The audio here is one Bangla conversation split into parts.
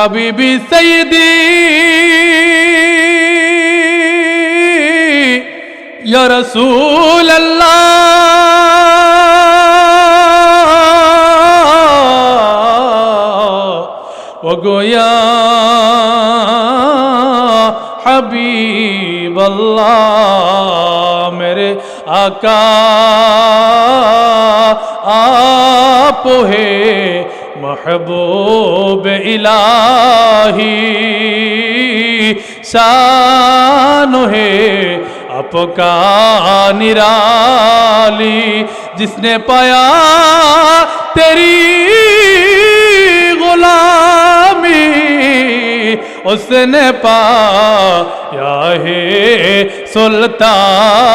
حبيبي سيدي يا رسول الله وقو يا حبيب الله میرے آقا آپ ہے محبوب الہی سانو ہے کا نرالی جس نے پایا تیری غلامی اس نے پایا ہے سلطانی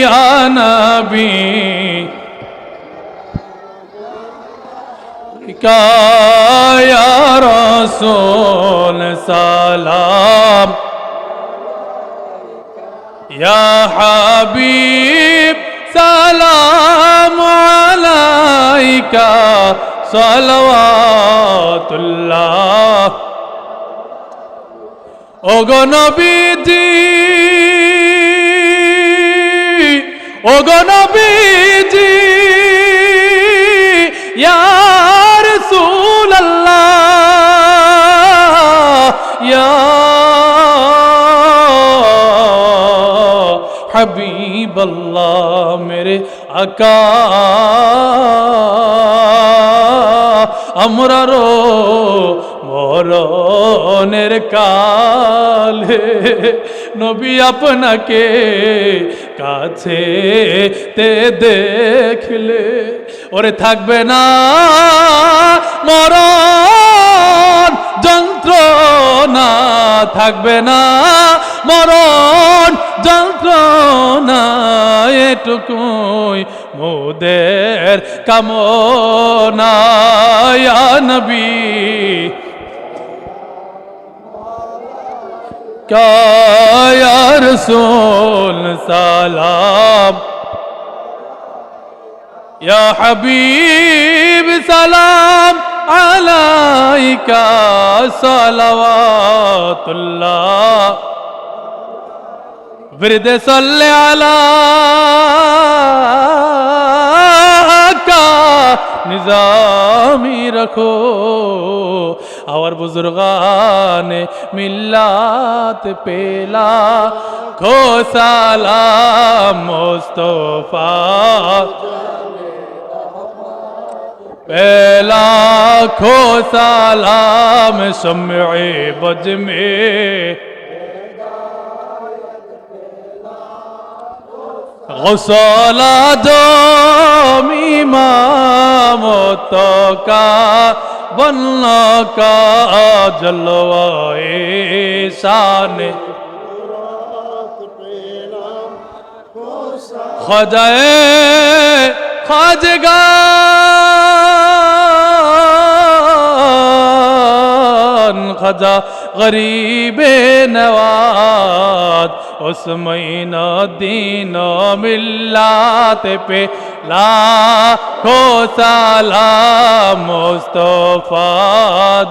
یا نبی কায়া রসুল সালাম। ইয়া হাবিব সালাম আলাইকা সালাওয়াতুল্লাহ। ওগো নবীজি ওগো নবীজি হাবিবাল্লাহ, মেরে আকা। আমরারও মরণের কালে নবী আপনাকে কাছে তে দেখলে, ওরে থাকবে না মরণ। যন্ত্রণা থাকবে না মরণ যন্ত্রণা এটুকুই মোদের কামনা ইয়া নবী क्या या रसूल सलाम या हबीब सलाम আলাইকা সালাওয়াতুল্লাহ। বিরদে সাল্লি আলাকা নিজামি রাখো। আমার বুজুর্গানে মিল্লাত পেলা। খোসালা মোস্তফা। پہلا کھو سالام سمعی بج میں غسلا دوم امام تو کا بننا کا جلوائے شان خدائے خاجگاہ خدا غریب نواد اس مہینہ دین و ملات پہ لا کو سالا مصطفیٰ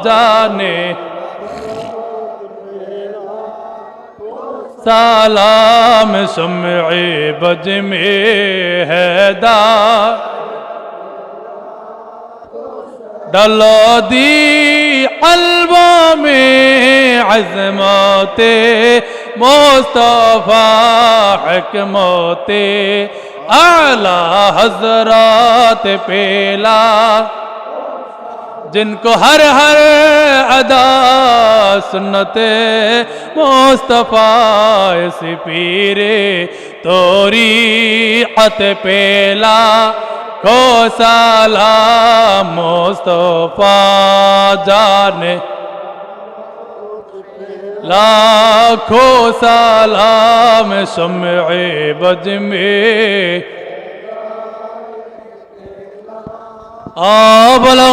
جانے سلام سمع بج میں ہے دا ڈلو دی البا میں عظمت مصطفیٰ حکمت اعلی حضرات پیلا، جن کو ہر ہر ادا سنت مصطفیٰ سپیر توریعت پیلا۔ को सलाम मुस्तफा जाने लाखों सलाम समय बज में आबला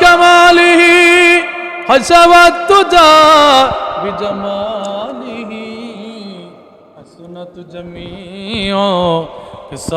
कमाली हसवत तुझा बिजमाली हसनत जमी Cause